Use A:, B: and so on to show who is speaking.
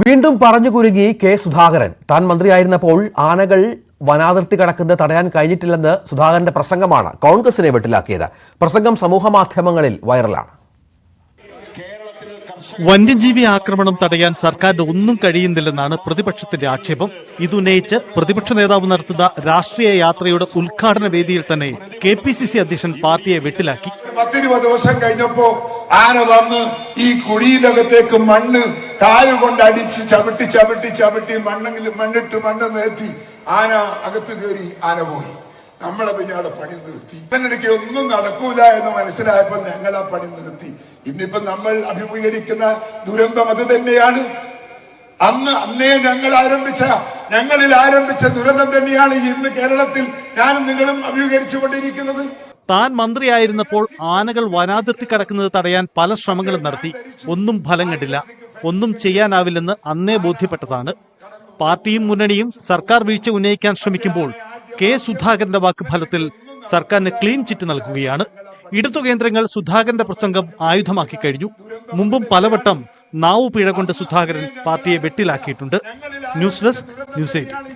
A: വീണ്ടും പറഞ്ഞു കുരുങ്ങി കെ സുധാകരൻ. താൻ മന്ത്രിയായിരുന്നപ്പോൾ ആനകൾ വനാതിർത്തി കടക്കുന്നത് തടയാൻ കഴിഞ്ഞിട്ടില്ലെന്ന് സുധാകരന്റെ പ്രസംഗമാണ് കോൺഗ്രസിനെ വെട്ടിലാക്കിയത്. പ്രസംഗം സമൂഹമാധ്യമങ്ങളിൽ വൈറലാണ്.
B: വന്യജീവി ആക്രമണം തടയാൻ സർക്കാരിന് ഒന്നും കഴിയുന്നില്ലെന്നാണ് പ്രതിപക്ഷത്തിന്റെ ആക്ഷേപം. ഇതുന്നയിച്ച് പ്രതിപക്ഷ നേതാവ് നടത്തുന്ന രാഷ്ട്രീയ യാത്രയുടെ ഉദ്ഘാടന വേദിയിൽ തന്നെ കെ പി സി സി അധ്യക്ഷൻ പാർട്ടിയെ വെട്ടിലാക്കി.
C: പത്തിരുപത് ദിവസം കഴിഞ്ഞപ്പോ ആന വന്ന് ഈ കുഴിയിലകത്തേക്ക് മണ്ണ് കാലുകൊണ്ട് അടിച്ച് ചവിട്ടി ചവിട്ടി ചവിട്ടി മണ്ണെങ്കിൽ മണ്ണിട്ട് മണ്ണ് നേത്തി ആന അകത്ത് കയറി ആന പോയി. നമ്മളെ പിന്നെ അവിടെ പണി നിർത്തി. ഇവനിടയ്ക്ക് ഒന്നും നടക്കൂല എന്ന് മനസ്സിലായപ്പോൾ ഞങ്ങൾ ആ പണി നിർത്തി. ഇന്നിപ്പോ നമ്മൾ അഭിമുഖീകരിക്കുന്ന ദുരന്തം അത് തന്നെയാണ്. അന്ന് അന്നേ ഞങ്ങൾ ആരംഭിച്ച ഞങ്ങളിൽ ആരംഭിച്ച ദുരന്തം തന്നെയാണ് ഇന്ന് കേരളത്തിൽ ഞാനും നിങ്ങളും അഭിമുഖീകരിച്ചു കൊണ്ടിരിക്കുന്നത്.
B: താൻ മന്ത്രിയായിരുന്നപ്പോൾ ആനകൾ വനാതിർത്തി കടക്കുന്നത് തടയാൻ പല ശ്രമങ്ങളും നടത്തി. ഒന്നും ഫലം കണ്ടില്ല. ഒന്നും ചെയ്യാനാവില്ലെന്ന് അന്നേ ബോധ്യപ്പെട്ടതാണ്. പാർട്ടിയും മുന്നണിയും സർക്കാർ വീഴ്ച ഉന്നയിക്കാൻ ശ്രമിക്കുമ്പോൾ കെ സുധാകരന്റെ വാക്ക് ഫലത്തിൽ സർക്കാരിന് ക്ലീൻ ചിറ്റ് നൽകുകയാണ്. ഇടതു കേന്ദ്രങ്ങൾ സുധാകരന്റെ പ്രസംഗം ആയുധമാക്കി കഴിഞ്ഞു. മുമ്പും പലവട്ടം നാവു പിഴ കൊണ്ട് സുധാകരൻ പാർട്ടിയെ വെട്ടിലാക്കിയിട്ടുണ്ട്. News desk news eight.